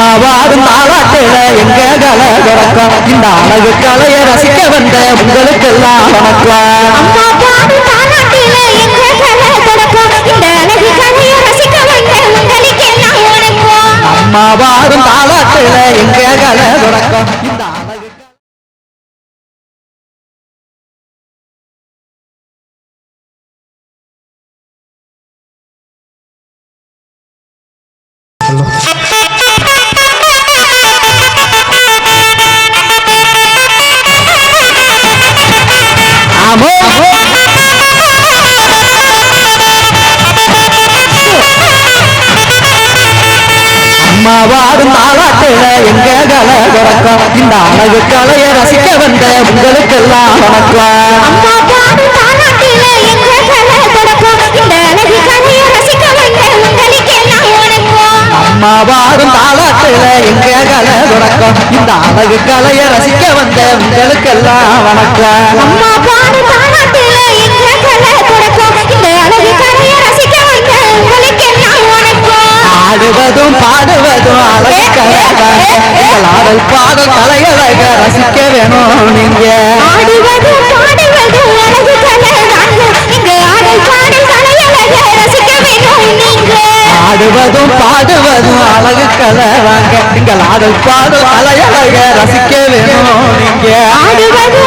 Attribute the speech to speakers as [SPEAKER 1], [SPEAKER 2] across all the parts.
[SPEAKER 1] அம்மா வாடும் தாளாட்டில எங்க கலை தொடக்கம் இந்த அழகு கலையை ரசிக்க வந்த உங்களுக்கெல்லாம் வணக்கம்.
[SPEAKER 2] அம்மா பாடும் தாலாட்டில எங்க கலை தொடக்கம் இந்த
[SPEAKER 1] அம்மா வாடும் தாளாட்டில எங்க கலை தொடக்கம் இந்த அழகு கலையை ரசிக்க வந்த உங்களுக்கெல்லாம் வணக்கம்.
[SPEAKER 2] அம்மா பாடும் தாலாட்டில எங்க கலை தொடக்கம் இந்த அழகு கலையை ரசிக்க வந்த உங்களுக்கெல்லாம் வணக்கம்.
[SPEAKER 1] அம்மா வாடும் தாளாட்டில எங்க கலை தொடக்கம் இந்த அழகு கலையை ரசிக்க வந்த உங்களுக்கெல்லாம் வணக்கம். பாடுவதும் அழகு கலைதான் எங்கள் ஆடல் பாடல் கலையழக ரசிக்க வேணும் நீங்க. ஆடுவதும் பாடுவதும் அழகு கலை வாங்க எங்கள் ஆடல் பாடல் கலையழக ரசிக்க வேணும் நீங்க.
[SPEAKER 2] ஆடுவது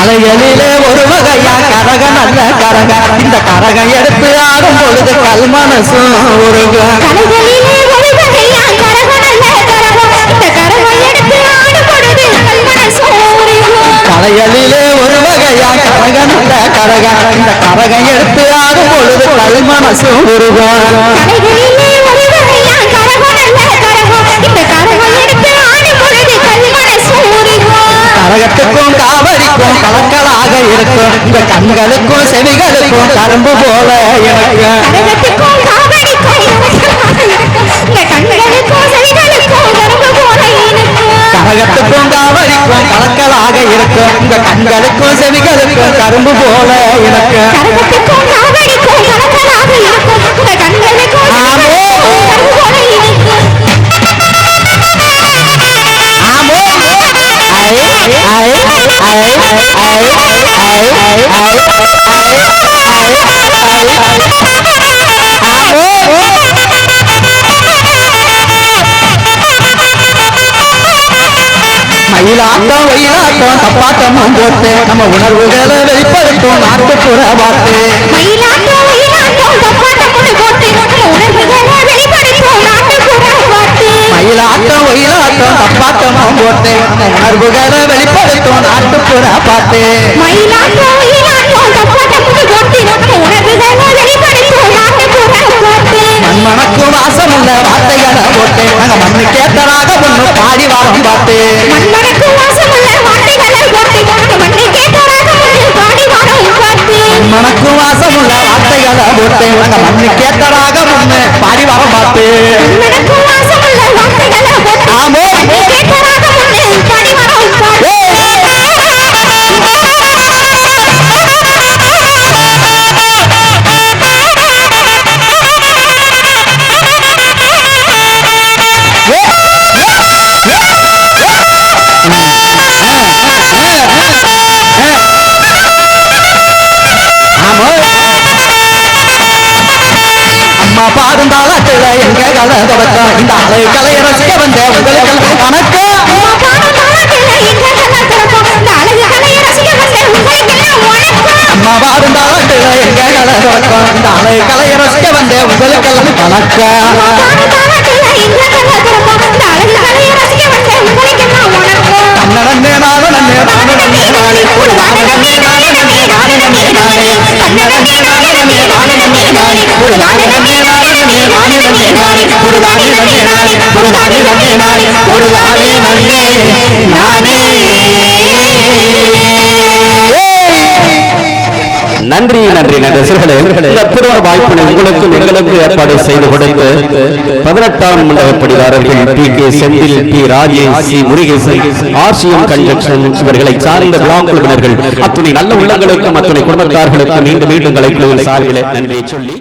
[SPEAKER 1] தலைகளிலே ஒரு வகையா கரக நல்ல கரக. இந்த கரகம் எடுத்து ஆடும் பொழுது கல்மனசும் உருகும்.
[SPEAKER 2] கலைகளிலே ஒரு வகையா
[SPEAKER 1] கரக நல்ல கரக. இந்த கரகம் எடுத்து ஆடும் பொழுது
[SPEAKER 2] பொழுது கல்மனசு உருகும்.
[SPEAKER 1] கரகத்துக்கும் கலக்கலாக இருக்கும் இந்த கண்களுக்கும் செவிகளுக்கும் கரும்பு போல
[SPEAKER 2] கரகத்துக்கும் காவடிக்கும்
[SPEAKER 1] கலக்கலாக இருக்கும். இந்த கண்களுக்கும் செவிகளுக்கும் கரும்பு போல இருக்கும் மயிலாட்டம் ஒயிலாட்டம் தப்பாட்டமும் போட்டு நம்ம உணர்வுகளை வெளிப்படுத்தும் நாட்டுப்புற பாட்டு
[SPEAKER 2] மயிலாட்டம், ஒயிலாட்டம்
[SPEAKER 1] தப்பாட்டமும் போட்டு நம்ம உணர்வுகளை வெளிப்படுத்தும் நாட்டுப்புற பாட்டு
[SPEAKER 2] மயிலாட்டம், நம்ம உணர்வுகளை வெளிப்படுத்தும் நாட்டுப்புற பாட்டு.
[SPEAKER 1] நாங்க மண்ணு கேட்டராக ஒண்ணு பாடி வாரம் பாட்டு
[SPEAKER 2] மண்மணக்கும் வாசமுள்ள வார்த்தைகளை போட்டு மண்ணை கேட்டவராக வந்து பாடி வரும் பாட்டு.
[SPEAKER 1] மணக்கும் வாசமுள்ள வார்த்தைகளை போட்டு நாங்க மண்ணு கேட்டராக ஒண்ணு பாடி வாரம் பாட்டு
[SPEAKER 2] மண்மணக்கும் வாசமுள்ள
[SPEAKER 1] அம்மா பாடும் தாளாட்டுல எங்க கலை தொடக்கம் இந்த அலை கலையை ரசிக்க வந்த உங்களுக்கு வணக்கம்
[SPEAKER 2] அம்மா பாடும் தாலாட்டுல எங்க கலை திறக்கும். இந்த அழகு கலையை ரசிக்க வந்த உங்களுக்கெல்லாம் வணக்கம்.
[SPEAKER 3] நன்றி நன்றி நன்றி அற்புதமான இந்த வாய்ப்பினை உங்களுக்கும் எங்களுக்கு ஏற்பாடு செய்து கொடுத்து பதினெட்டாம் மண்டல படிவாரர்கள் P K Senthil P Rajesh C Murugesan RCM conjunction இவர்களை சார்ந்த விழா குழுவினர்கள் அத்துணை நல்ல உள்ளங்களுக்கும் அத்துணை குடும்பத்தார்களுக்கும் மீண்டும் மீண்டும் கலைக்குழுவின் சார்பில் நன்றி சொல்லி